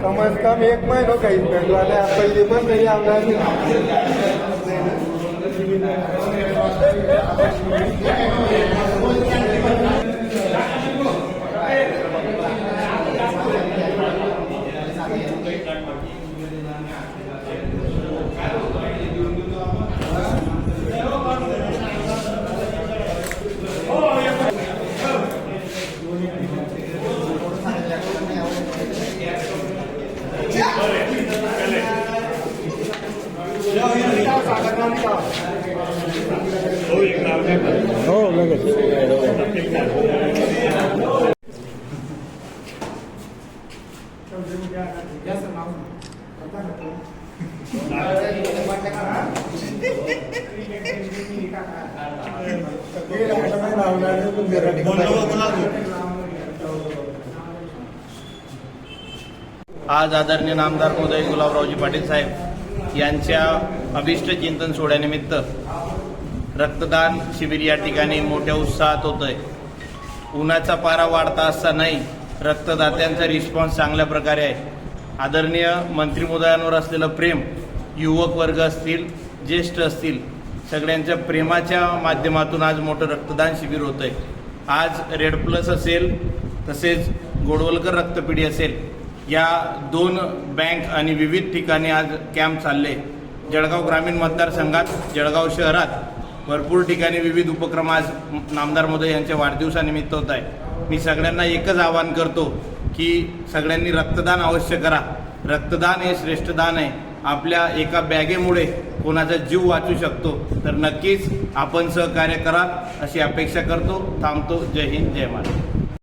કમ as કમ એક મહિનો કહીશ પહેલું અને આ પહેલી પણ કહી આવનાર हो लगेच आज आदरणीय नामदार महोदय गुलाबरावजी पाटील साहेब यांच्या अभिष्ट चिंतन सोहळ्यानिमित्त रक्तदान शिबिर या ठिकाणी मोठ्या उत्साहात होत आहे उन्हाचा पारा वाढता असतानाही रक्तदात्यांचा रिस्पॉन्स चांगल्या प्रकारे आहे. आदरणीय मंत्री महोदयांवर असलेलं प्रेम युवक वर्ग असतील ज्येष्ठ असतील सगळ्यांच्या प्रेमाच्या माध्यमातून आज मोठं रक्तदान शिबिर होतं आहे आज रेड प्लस असेल तसेच गोडवलकर रक्तपिढी असेल या दोन बँक आणि विविध ठिकाणी आज कॅम्प चालले. जळगाव ग्रामीण मतदारसंघात जळगाव शहरात भरपूर ठिकाणी विविध उपक्रम आज नामदार महोदय यांच्या वाढदिवसानिमित्त होत आहे मी सगळ्यांना एकच आवाहन करतो की सगळ्यांनी रक्तदान अवश्य करा. रक्तदान हे श्रेष्ठ दान आहे. आपल्या एका बॅगेमुळे कोणाचा जीव वाचू शकतो. तर नक्कीच आपण सहकार्य करा अशी अपेक्षा करतो. थांबतो. जय हिंद जय महाराष्ट्र.